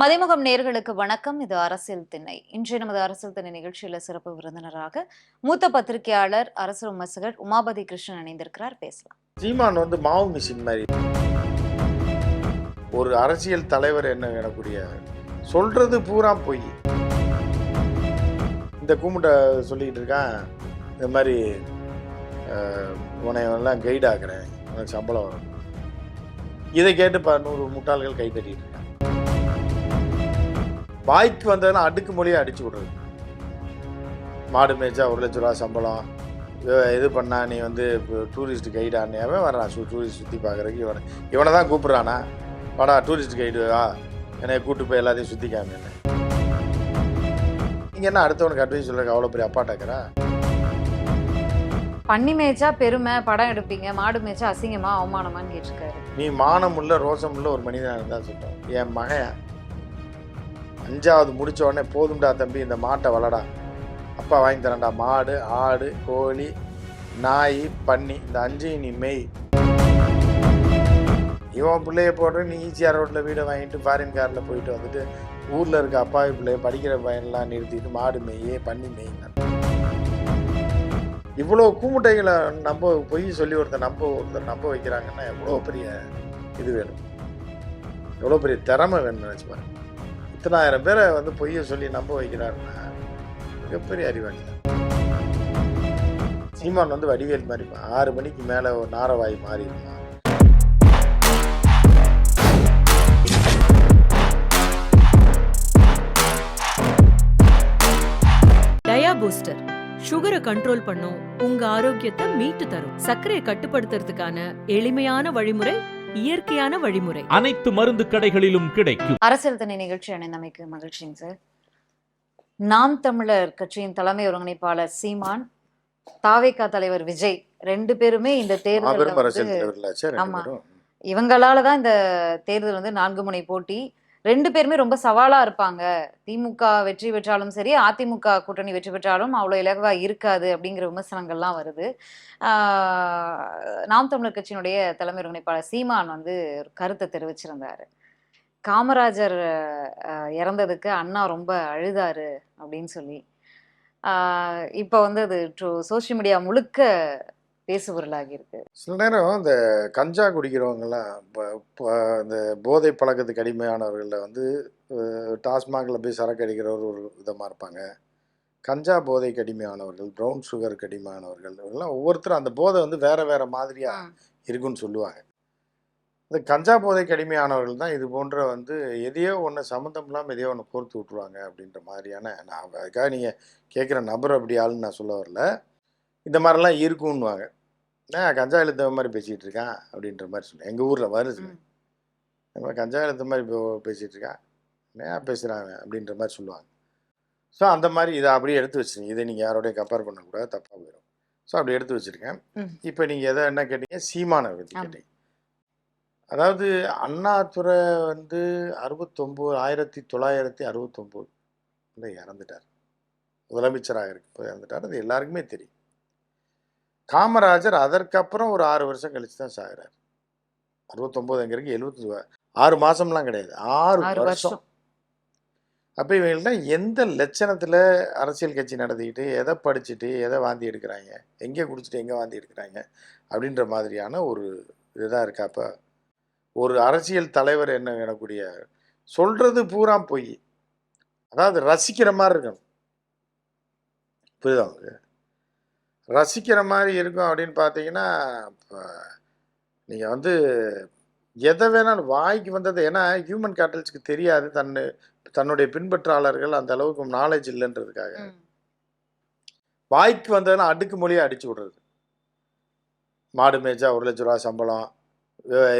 மதிமுகம் நேர்களுக்கு வணக்கம். இது அரசியல் திண்ணை. இன்றைய நமது அரசியல் திண்ணை நிகழ்ச்சியில சிறப்பு விருந்தினராக மூத்த பத்திரிகையாளர் அரசு விமர்சகர் உமாபதி கிருஷ்ணன் இணைந்திருக்கிறார். பேசலாம். சீமான் வந்து மாவு மிஷின் மாதிரி. ஒரு அரசியல் தலைவர் என்ன எனக்கூடிய சொல்றது பூரா பொய். இந்த கூமுட்டை சொல்லிக்கிட்டு இருக்கான். இந்த மாதிரி அஹ், எல்லாம் கைட் உனக்கு சம்பளம் வரும். இதை கேட்டு ப நூறு முட்டாள்கள் கை வாய்க்கு வந்ததெல்லாம் அடுக்கு மொழியை அடிச்சு விடுறது. மாடு மேய்ச்சா ஒரு லட்ச ரூபா சம்பளம். இது பண்ணா நீ வந்து டூரிஸ்ட் கைடானே அவன் வர்றான். சு டூரிஸ்ட் சுற்றி பார்க்குறதுக்கு இவனை. இவனை தான் கூப்பிட்றானா? வாடா டூரிஸ்ட் கைடு வா. என்னை கூட்டு போய் எல்லாத்தையும் சுற்றி காமின்னு. நீங்கள் என்ன அடுத்தவனுக்கு அட்வைஸ் சொல்கிறக்கு அவ்வளோ பெரிய அப்பாட்டாக்கிறா பன்னி மேய்ச்சா பெருமை படம் எடுப்பீங்க மாடு மேய்ச்சா அசிங்கமா அவமானமான்னு கேட்டிருக்காரு. நீ மானமுள்ள ரோசமுள்ள ஒரு மனிதனாக இருந்தால் சொல்கிறோம் என் மகன் அஞ்சாவது முடித்த உடனே போதும்டா தம்பி இந்த மாட்டை வளடா. அப்பா வாங்கி தரேன்டா. மாடு ஆடு கோழி நாய் பன்னி இந்த அஞ்சையும் நீ மெய். இவன் பிள்ளைய போட்டு நீ ஈஸியாக ரோட்டில் வீடை வாங்கிட்டு ஃபாரின் காரில் போயிட்டு வந்துட்டு ஊரில் இருக்க அப்பாவி பிள்ளைய படிக்கிற பையன்லாம் நிறுத்திட்டு மாடு மெய்யே பண்ணி மெய்னா இவ்வளோ கூமுட்டைகளை நம்ப பொய் சொல்லி ஒருத்தர் நம்ப ஒருத்தர் நம்ப வைக்கிறாங்கன்னா எவ்வளோ பெரிய இது வேணும்? எவ்வளோ பெரிய திறமை வேணும்னு நினச்சி பாருங்க. இத்தனாயிரம் பேரை வந்து பொய்யை சொல்லி நம்ப வைக்கிறாருன்னா மிகப்பெரிய அறிவாளி. தான் சீமான் வந்து வடிவேல் மாதிரி ஆறு மணிக்கு மேலே ஒரு நாரவாய் மாறி இருப்பான் டயா பூஸ்டர். சுகரை கண்ட்ரோல் பண்ணும் உங்க ஆரோக்கியத்தை மீட்டு தரும். சர்க்கரையை கட்டுப்படுத்துறதுக்கான எளிமையான வழிமுறை இயற்கையான வழிமுறை. அனைத்து மருந்து கடைகளிலும் கிடைக்கும். அரசியல் திண்ணை நிகழ்ச்சி அணிந்தமைக்கு மகிழ்ச்சிங்க சார். நாம் தமிழர் கட்சியின் தலைமை ஒருங்கிணைப்பாளர் சீமான் தாவேகா தலைவர் விஜய் ரெண்டு பேருமே இந்த ரெண்டு ஆமா. பேரும்? இவங்களால தான் இந்த தேர்தல் வந்து நான்கு முனை போட்டி ரெண்டு பேருமே ரொம்ப சவாலா இருப்பாங்க. திமுக வெற்றி பெற்றாலும் சரி அதிமுக கூட்டணி வெற்றி பெற்றாலும் அவ்வளோ இலகுவா இருக்காது அப்படிங்கிற விமர்சனங்கள்லாம் வருது. நாம் தமிழர் கட்சியினுடைய தலைமை ஒருங்கிணைப்பாளர் சீமான் வந்து ஒரு கருத்தை தெரிவிச்சிருந்தாரு. காமராஜர் இறந்ததுக்கு அண்ணா ரொம்ப அழுதாரு அப்படின்னு சொல்லி. இப்போ வந்து அது சோஷியல் மீடியா முழுக்க பேசுபொருளாகி இருக்கு சில நேரம் இந்த கஞ்சா குடிக்கிறவங்கெல்லாம் இப்போ இப்போ இந்த போதை பழக்கத்துக்கு அடிமையானவர்களில் வந்து டாஸ்மாகில் போய் சரக்கு அடிக்கிறவர் ஒரு விதமாக இருப்பாங்க. கஞ்சா போதைக்கு அடிமையானவர்கள் ப்ரௌன் சுகருக்கு அடிமையானவர்கள் இவங்கெல்லாம் ஒவ்வொருத்தரும் அந்த போதை வந்து வேற வேற மாதிரியாக இருக்குன்னு சொல்லுவாங்க. இந்த கஞ்சா போதைக்கு அடிமையானவர்கள் தான் இது போன்ற வந்து எதையோ ஒன்று சம்மந்தம் இல்லாமல் எதையோ ஒன்று கோர்த்து விட்ருவாங்க அப்படின்ற மாதிரியான நான் அதுக்காக நீங்கள் கேட்குற நபர் அப்படி ஆளுன்னு நான் சொல்ல வரல. இந்த மாதிரிலாம் இருக்குன்னுவாங்க. நான் கஞ்சா இழுத்த மாதிரி பேசிகிட்டு இருக்கான் அப்படின்ற மாதிரி சொன்னேன் எங்கள் ஊரில் வருது. ம். இந்த மாதிரி கஞ்சா இழுத்த மாதிரி பே- பேசிட்டு இருக்கான் என்ன பேசுகிறாங்க அப்படின்ற மாதிரி சொல்லுவாங்க. ஸோ அந்த மாதிரி இதை அப்படியே எடுத்து வச்சுருங்க. இதை நீங்கள் யாரோடையும் கம்பேர் பண்ணக்கூடாது தப்பாக போயிடும் ஸோ அப்படி எடுத்து வச்சுருக்கேன். இப்போ நீங்கள் எதை என்ன கேட்டீங்க? சீமானை பற்றி. கேட்டீங்க. அதாவது அண்ணாதுரை வந்து அறுபத்தொம்போது ஆயிரத்தி தொள்ளாயிரத்தி அறுபத்தொம்போது. இறந்துட்டார். முதலமைச்சராக இருக்க இறந்துட்டார். அது எல்லாருக்குமே தெரியும். காமராஜர் அதற்கப்புறம் ஒரு ஆறு வருஷம் கழிச்சு தான் சாகுறார். அறுபத்தொம்போது எங்க இருக்கு எழுபத்தி ஆறு மாசம்லாம் கிடையாது. ஆறு வருஷம். அப்போ இவங்கள்ட்ட எந்த லட்சணத்தில் அரசியல் கட்சி நடத்திக்கிட்டு எதை படிச்சுட்டு எதை வாந்தி எடுக்கிறாங்க எங்கே குடிச்சிட்டு எங்கே வாந்தி எடுக்கிறாங்க அப்படின்ற மாதிரியான ஒரு இதுதான் இருக்காப்ப ஒரு அரசியல் தலைவர் என்ன எனக்கூடிய சொல்றது பூரா பொய். அதாவது ரசிக்கிற மாதிரி இருக்கணும். புரியுதா உங்களுக்கு? ரசிக்கிற மாதிரி இருக்கும் அப்படின்னு பார்த்தீங்கன்னா இப்போ நீங்கள் வந்து எதை வேணாலும் வாய்க்கு வந்தது ஏன்னா ஹியூமன் கேட்டல்ஸ்க்கு தெரியாது. தன்னு தன்னுடைய பின்பற்றாளர்கள் அந்த அளவுக்கு நாலேஜ் இல்லைன்றதுக்காக. வாய்க்கு வந்ததெல்லாம் அடுக்கு மொழியை அடிச்சு விடுறது. மாடு மேய்ச்சா ஒரு லட்ச ரூபா சம்பளம்.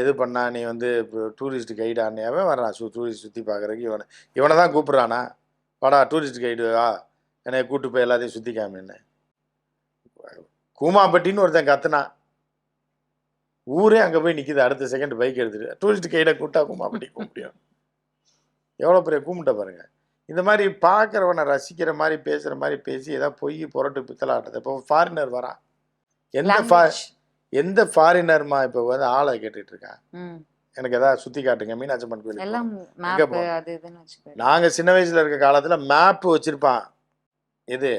இது பண்ணா நீ வந்து டூரிஸ்ட் கைடானே அவன் வர்றான் சு டூரிஸ்ட் சுற்றி பார்க்குறதுக்கு இவனை இவனை தான் கூப்பிட்றானா? வாடா டூரிஸ்ட் கைடு வா. என்னை கூட்டு போய் எல்லாத்தையும் சுற்றி காமின்னு கூமாப்பட்டின்னு ஒருத்தன் கத்துனான் ஊரே அங்கே போய் நிற்கிது அடுத்த செகண்ட் பைக் எடுத்துட்டு டூரிஸ்ட் கைடை கூட்டா கூமாப்பட்டி கூப்பிட முடியும். எவ்வளோ பெரிய கூமுட்டை பாருங்க. இந்த மாதிரி பார்க்குறவனை ரசிக்கிற மாதிரி பேசுகிற மாதிரி பேசி ஏதாவது பொய் புரட்டு பித்தலாட்டது இப்போ ஃபாரினர் வரான் எந்த ஃபா. எந்த ஃபாரினர்மா இப்போ வந்து ஆளை கேட்டுட்டு இருக்கான். எனக்கு எதாவது சுற்றி காட்டுங்க. மீனாட்சி அம்மன் கோயில் மேப் நாங்கள் சின்ன வயசில் இருக்க காலத்தில் மேப்பு வச்சுருப்பான். இது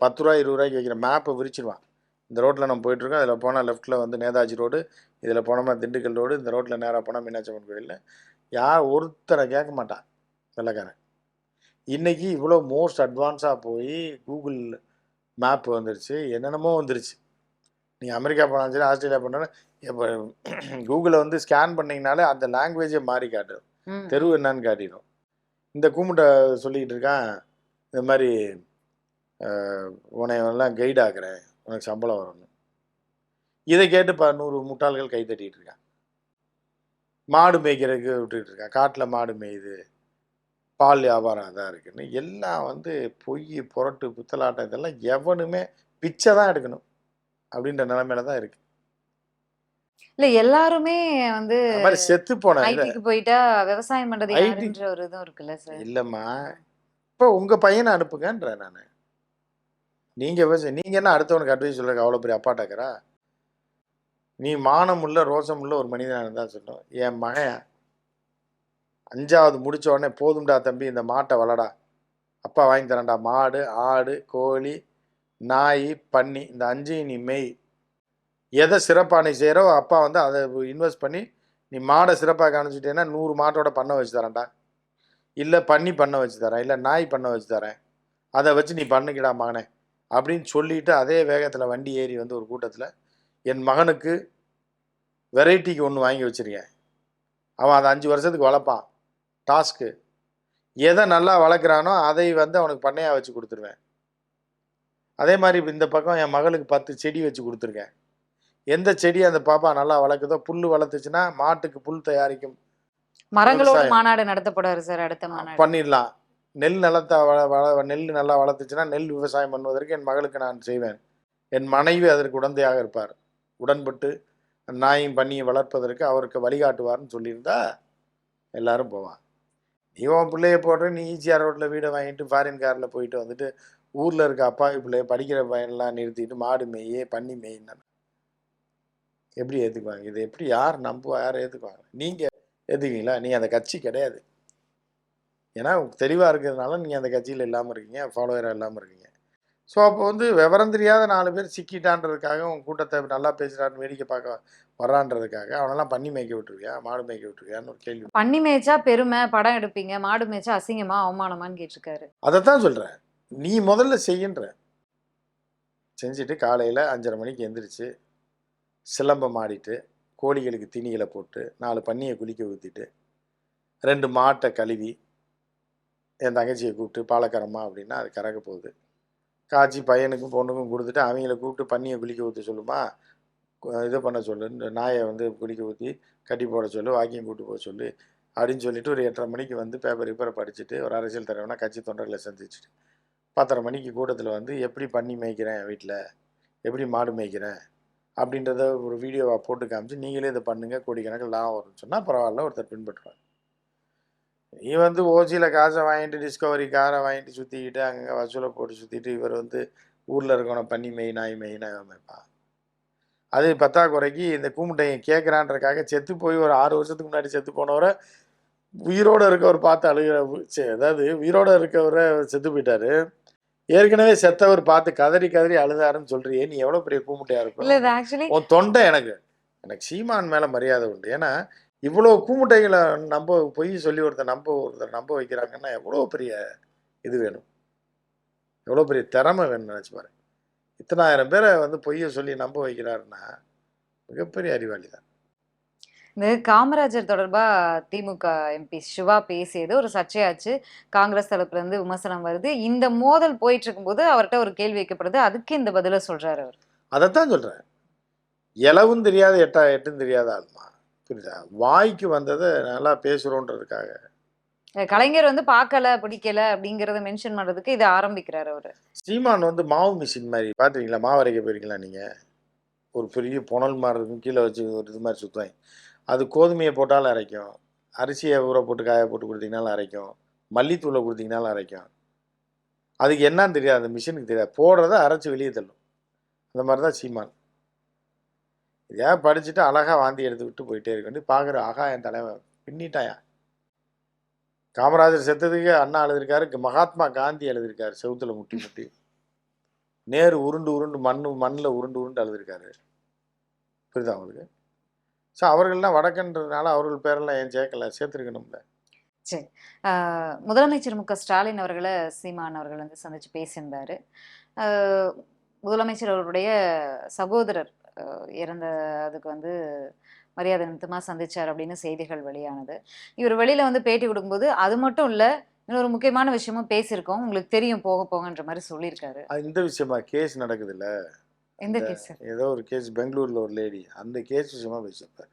பத்து ரூபா இருபது ரூபாய்க்கு வைக்கிற மேப்பை விரிச்சிருவான். இந்த ரோட்டில் நம்ம போயிட்டுருக்கோம். அதில் போனால் லெஃப்ட்டில் வந்து நேதாஜி ரோடு இதில் போனோம்னா திண்டுக்கல் ரோடு இந்த ரோட்டில் நேராக போனால் மீனாட்சி அம்மன் கோயிலில் யார் ஒருத்தரை கேட்க மாட்டான் வெள்ளைக்காரன். இன்னைக்கு இவ்வளோ மோஸ்ட் அட்வான்ஸாக போய் கூகுள் மேப் வந்துருச்சு. என்னென்னமோ வந்துருச்சு. நீங்கள் அமெரிக்கா போனாலும் சரி ஆஸ்திரேலியா போனாலும் இப்போ கூகுளை வந்து ஸ்கேன் பண்ணிங்கனாலே அந்த லாங்குவேஜே மாறி காட்டும் ம். தெரு என்னன்னு காட்டிடும் இந்த கூமுட்டை சொல்லிக்கிட்டு இருக்கான் இந்த மாதிரி உன்னை எல்லாம் கைட் ஆக்குறேன். உனக்கு சம்பளம் வரும்னு இதை கேட்டு ப நூறு முட்டாள்கள் கை தட்டிட்டு இருக்கான் மாடு மேய்க்கிறதுக்கு விட்டுட்டு இருக்கான் காட்டில் மாடு மேயுது. பால் வியாபாரம் அதான் இருக்குன்னு. எல்லாம் வந்து பொய் புரட்டு புத்தலாட்டம் இதெல்லாம் எவனுமே பிச்சை தான் எடுக்கணும். அப்படின்ற நிலைமையில தான் இருக்கு. இல்ல எல்லாருமே வந்து செத்து போன போயிட்டா விவசாயம் பண்றது ஒரு இதுவும் இருக்குல்ல சார்? இல்லைம்மா. இப்போ உங்கள் பையனை அனுப்புங்கன்றேன் நான். நீங்கள் நீங்கள் என்ன அடுத்தவனுக்கு அட்வைஸ் சொல்கிறக்கு அவ்வளோ பெரிய அப்பாட்டாக்கிறா நீ மானம் உள்ள ரோசம் உள்ள ஒரு மனிதனாக இருந்தால் சொல்லணும். என் மகன் அஞ்சாவது முடித்த உடனே போதும்டா தம்பி இந்த மாட்டை வளடா. அப்பா வாங்கி தரேன்டா. மாடு ஆடு கோழி நாய் பன்னி இந்த அஞ்சையும் நீ மெய். எதை சிறப்பாக நீ செய்கிறோ அப்பா வந்து அதை இன்வெஸ்ட் பண்ணி நீ மாடை சிறப்பாக காமிச்சிட்டேன்னா நூறு மாட்டோட பண்ண வச்சு தரேன்டா. இல்லை பண்ணி பண்ண வச்சு தரேன். இல்லை நாய் பண்ண வச்சு தரேன். அதை வச்சு நீ பண்ணிக்கிடா மகனே. அப்படின்னு சொல்லிட்டு அதே வேகத்தில் வண்டி ஏறி வந்து ஒரு கூட்டத்தில் என் மகனுக்கு வெரைட்டிக்கு ஒன்று வாங்கி வச்சிருக்கேன். அவன் அதை அஞ்சு வருஷத்துக்கு வளர்ப்பான். டாஸ்க்கு எதை நல்லா வளர்க்குறானோ அதை வந்து அவனுக்கு பண்ணையாக வச்சு கொடுத்துருவேன். அதே மாதிரி இந்த பக்கம் என் மகளுக்கு பத்து செடி வச்சு கொடுத்துருக்கேன். எந்த செடி அந்த பாப்பா நல்லா வளர்க்குதோ புல் வளர்த்துச்சுன்னா மாட்டுக்கு புல் தயாரிக்கும் மரங்களோட. மாநாடு நடத்தப்படாரு சார் அடுத்த மாநாடு. பண்ணிடலாம். நெல் நிலத்தை வள வள நெல் நல்லா வளர்த்துச்சுன்னா நெல் விவசாயம் பண்ணுவதற்கு என் மகளுக்கு நான் செய்வேன். என் மனைவி அதற்கு உடந்தையாக இருப்பார். உடன்பட்டு நாயும் பண்ணியும் வளர்ப்பதற்கு அவருக்கு வழிகாட்டுவார்னு சொல்லியிருந்தா எல்லாரும் போவான் நீ உன் பிள்ளைய போடுற நீ ஈஸியாக ரோட்டில் வீடை வாங்கிட்டு ஃபாரின் காரில் போயிட்டு வந்துட்டு ஊரில் இருக்க அப்பாவி பிள்ளைய படிக்கிற பையன்லாம் நிறுத்திட்டு மாடு மேயே பண்ணி மேயின்னு எப்படி ஏற்றுக்குவாங்க இதை எப்படி யார் நம்புவா? யார் ஏற்றுக்குவாங்க நீங்கள் ஏற்றுக்குவீங்களா நீ அந்த கட்சி கிடையாது. ஏன்னா தெளிவாக இருக்கிறதுனால நீங்கள் அந்த கட்சியில் இல்லாமல் இருக்கீங்க ஃபாலோவராக இல்லாமல் இருக்கீங்க. ஸோ அப்போ வந்து விவரம் தெரியாத நாலு பேர் சிக்கிட்டான்றதுக்காக உன் கூட்டத்தை நல்லா பேசுகிறான்னு வேடிக்கை பார்க்க வர்றான்றதுக்காக அவனெல்லாம் பண்ணி மேய்க்க விட்டுருவியா மாடு மேய்க்க விட்டுருவியான்னு ஒரு கேள்வி. பண்ணி மேய்ச்சா பெருமை படம் எடுப்பீங்க மாடு மேய்ச்சா அசிங்கமா அவமானமான்னு கேட்டிருக்காரு. அதைத்தான் சொல்கிறேன் நீ முதல்ல செய்யுன்ற. செஞ்சுட்டு காலையில் அஞ்சரை மணிக்கு எந்திரிச்சு சிலம்பம் ஆடிட்டு கோழிகளுக்கு தீனிகளை போட்டு நாலு பன்னியை குளிக்க ஊற்றிட்டு ரெண்டு மாட்டை கழுவி என் தங்கச்சியை கூப்பிட்டு பாலக்கரம்மா அப்படின்னா அது கறக்க போகுது. காய்ச்சி பையனுக்கும் பொண்ணுக்கும் கொடுத்துட்டு அவங்கள கூப்பிட்டு பண்ணியை குளிக்க ஊற்ற சொல்லுமா? இது பண்ண சொல்லு. இந்த நாயை வந்து குளிக்க ஊற்றி கட்டி போட சொல்லு வாக்கியம் கூப்பிட்டு போக சொல்லு அப்படின்னு சொல்லிட்டு ஒரு எட்டரை மணிக்கு வந்து பேப்பர் பேப்பரை படிச்சுட்டு ஒரு அரசியல் தலைவனா கட்சி தொண்டர்களை சந்திச்சுட்டு. பத்தரை மணிக்கு கூட்டத்தில் வந்து எப்படி பண்ணி மேய்க்கிறேன் வீட்டில் எப்படி மாடு மேய்க்கிறேன்? அப்படின்றத ஒரு வீடியோவாக போட்டு காமிச்சு நீங்களே இதை பண்ணுங்க கோடிக்கணக்கில் லாபம் வரும்னு சொன்னால் பரவாயில்ல ஒருத்தர் பின்பற்றுவாங்க நீ வந்து ஓசியில் காசை வாங்கிட்டு டிஸ்கவரி காரை வாங்கிட்டு சுற்றிக்கிட்டு அங்கங்கே வசூலை போட்டு சுற்றிட்டு இவர் வந்து ஊரில் இருக்கவனை பண்ணி மெய் நாய் மெய் நாய் மேய்ப்பான் அது பத்தாக்குறைக்கு இந்த கூமுட்டையை கேட்குறான்றக்காக செத்து போய் ஒரு ஆறு வருஷத்துக்கு முன்னாடி செத்து போனவரை உயிரோட இருக்கவர் பார்த்து அழுகிற அதாவது உயிரோட இருக்கவரை செத்து போயிட்டாரு. ஏற்கனவே செத்தவர் பார்த்து கதறி கதறி அழுதாருன்னு சொல்றியே நீ எவ்வளவு பெரிய கூமுட்டையா இல்ல இருக்கும் உன் தொண்டை எனக்கு. எனக்கு சீமான் மேல மரியாதை உண்டு. ஏன்னா இவ்வளவு கூமுட்டைகளை நம்ப பொய் சொல்லி ஒருத்தர் நம்ப ஒருத்தர் நம்ப வைக்கிறாங்கன்னா எவ்வளோ பெரிய இது வேணும்? எவ்வளோ பெரிய திறமை வேணும்னு நினச்சி பாரு. இத்தனாயிரம் பேரை வந்து பொய்யை சொல்லி நம்ப வைக்கிறாருன்னா மிகப்பெரிய அறிவாளி தான். இந்த காமராஜர் தொடர்பா திமுக எம்பி சிவா பேசியது. ஒரு சர்ச்சையாச்சு. காங்கிரஸ் தரப்புல இருந்து விமர்சனம் வருது. இந்த மோதல் போயிட்டு இருக்கும்போது அவர்கிட்ட ஒரு கேள்வி வைக்கப்படுது. அதுக்கு இந்த பதில சொல்றாரு அவர். அதைத்தான் சொல்கிறேன் இலவும் தெரியாத எட்டா எட்டும் தெரியாத ஆள்மா. புரியுதா? வாய்க்கு வந்ததை நல்லா பேசுகிறோன்றதுக்காக கலைஞர் வந்து பார்க்கல பிடிக்கல அப்படிங்கறத மென்ஷன் பண்றதுக்கு இதை ஆரம்பிக்கிறாரு அவரு. சீமான் வந்து மாவு மிஷின் மாதிரி. பார்த்துருக்கீங்களா? மாவு அரைக்க போயிருக்கீங்களா நீங்கள் ஒரு பெரிய புனல் மாதிரி இருக்கும். கீழே வச்சு ஒரு இது மாதிரி சுற்றுவாங்க அது கோதுமையை போட்டாலும் அரைக்கும். அரிசியை ஊற போட்டு காய போட்டு கொடுத்தீங்கனாலும் அரைக்கும். மல்லித்தூளை கொடுத்தீங்கனாலும் அரைக்கும். அதுக்கு என்னன்னு தெரியாது. அந்த மிஷினுக்கு தெரியாது. போடுறத அரைச்சி வெளியே தள்ளும். அந்த மாதிரி தான் சீமான். இதையாவது படிச்சுட்டு அழகாக வாந்தி எடுத்து விட்டு போயிட்டே இருக்கு. பார்க்குற ஆகா என் தலைவன் பின்னிட்டாயா? காமராஜர் செத்ததுக்கு அண்ணா எழுதியிருக்காரு மகாத்மா காந்தி எழுதியிருக்காரு செவுத்தில் முட்டி முட்டி. நேரு உருண்டு உருண்டு மண் மண்ணில் உருண்டு உருண்டு எழுதியிருக்காரு. புரியுதா அவங்களுக்கு ஸோ அவர்கள்லாம் வடக்குன்றதுனால அவர்கள் பேரெல்லாம் ஏன் சேர்க்கல சேர்த்துருக்கணும்ல? சரி. முதலமைச்சர் மு க ஸ்டாலின் அவர்களை சீமான் அவர்கள் வந்து சந்திச்சு பேசியிருந்தாரு. முதலமைச்சர் அவருடைய சகோதரர் இறந்த அதுக்கு வந்து மரியாதை நிமித்தமா சந்திச்சார் அப்படின்னு செய்திகள் வெளியானது. இவர் வெளியில வந்து பேட்டி கொடுக்கும்போது அது மட்டும் இல்ல இன்னொரு முக்கியமான விஷயமும் பேசியிருக்கோம். உங்களுக்கு தெரியும் போக போகன்ற மாதிரி சொல்லியிருக்காரு. அது இந்த விஷயமா? கேஸ் நடக்குதுல்ல. எந்த கேஸ் சார் ஏதோ ஒரு கேஸ் பெங்களூர்ல ஒரு லேடி அந்த கேஸ் விஷயமா பேசியிருப்பாரு.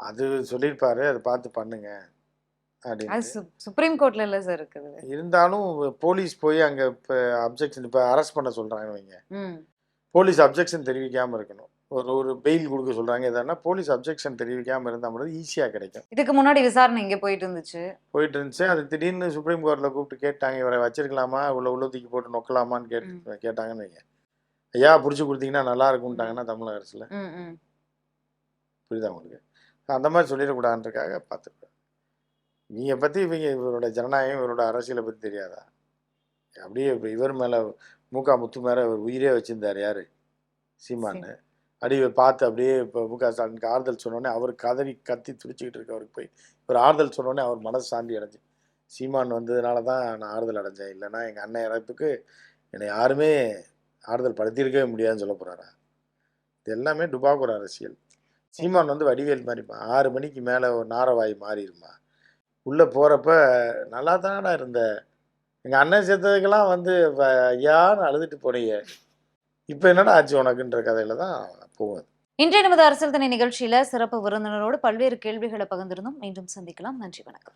அது சொல்லியிருப்பாரு அதை பார்த்து பண்ணுங்க சுப்ரீம் கோர்ட்ல இல்ல சார் இருக்குது. இருந்தாலும் போலீஸ் போய் அங்கே இப்போ அப்ஜெக்ஷன் இப்போ அரெஸ்ட் பண்ண சொல்கிறாங்கன்னு வைங்க. ம். போலீஸ் அப்ஜெக்ஷன் தெரிவிக்காமல் இருக்கணும். ஒரு ஒரு பெயில் கொடுக்க சொல்கிறாங்க எதனா போலீஸ் அப்ஜெக்ஷன் தெரிவிக்காமல் இருந்தால் மட்டும் ஈஸியாக கிடைக்கும். இதுக்கு முன்னாடி விசாரணை இங்க போயிட்டு இருந்துச்சு? போயிட்டு இருந்துச்சு. அது திடீர்னு சுப்ரீம் கோர்ட்டில் கூப்பிட்டு கேட்டாங்க இவரை வச்சிருக்கலாமா? உள்ள உள்ள தூக்கி போட்டு நொக்கலாமான்னு கேட்டு கேட்டாங்கன்னு வைங்க. ஐயா பிடிச்சி கொடுத்தீங்கன்னா நல்லா இருக்கும்ட்டாங்கன்னா தமிழக அரசில். புரியுதா உங்களுக்கு? அந்த மாதிரி சொல்லிடக்கூடாதுன்றக்காக பார்த்துருப்பேன் நீங்கள் பற்றி இவங்க இவரோட ஜனநாயகம் இவரோட அரசியலை பற்றி தெரியாதா? அப்படியே இவர் மேலே மூகா முத்து மேலே இவர் உயிரே வச்சிருந்தார் யார்? சீமான்னு. அப்படியே பார்த்து அப்படியே இப்போ முக ஸ்டாலினுக்கு ஆறுதல் சொன்னோடனே அவர் கதறி கத்தி துடிச்சிக்கிட்டு இருக்க அவருக்கு போய். இவர் ஆறுதல் சொன்னோடனே அவர் மனசு சாந்தி அடைஞ்சு. சீமான் வந்ததுனால தான் நான் ஆறுதல் அடைஞ்சேன். இல்லைன்னா எங்கள் அண்ணன் இறப்புக்கு என்னை யாருமே ஆறுதல் படுத்தியிருக்கவே முடியாதுன்னு சொல்ல போகிறாரா இது எல்லாமே டுபாக்கூர் அரசியல். சீமான் வந்து வடிவேல் மாதிரிப்பா ஆறு மணிக்கு மேலே ஒரு நாரவாய் மாறிடுமா உள்ளே போகிறப்ப நல்லா தானடா இருந்த எங்கள் அண்ணன் செத்ததுக்கெல்லாம் வந்து வ- ஐயான்னு அழுதுட்டு போனீங்க. இப்போ என்னடா ஆச்சு உனக்குன்ற கதையில தான் போகுது. இன்றைய நமது அரசியல் தனி நிகழ்ச்சியில சிறப்பு விருந்தினரோடு பல்வேறு கேள்விகளை பகிர்ந்திருந்தோம். மீண்டும் சந்திக்கலாம். நன்றி வணக்கம்.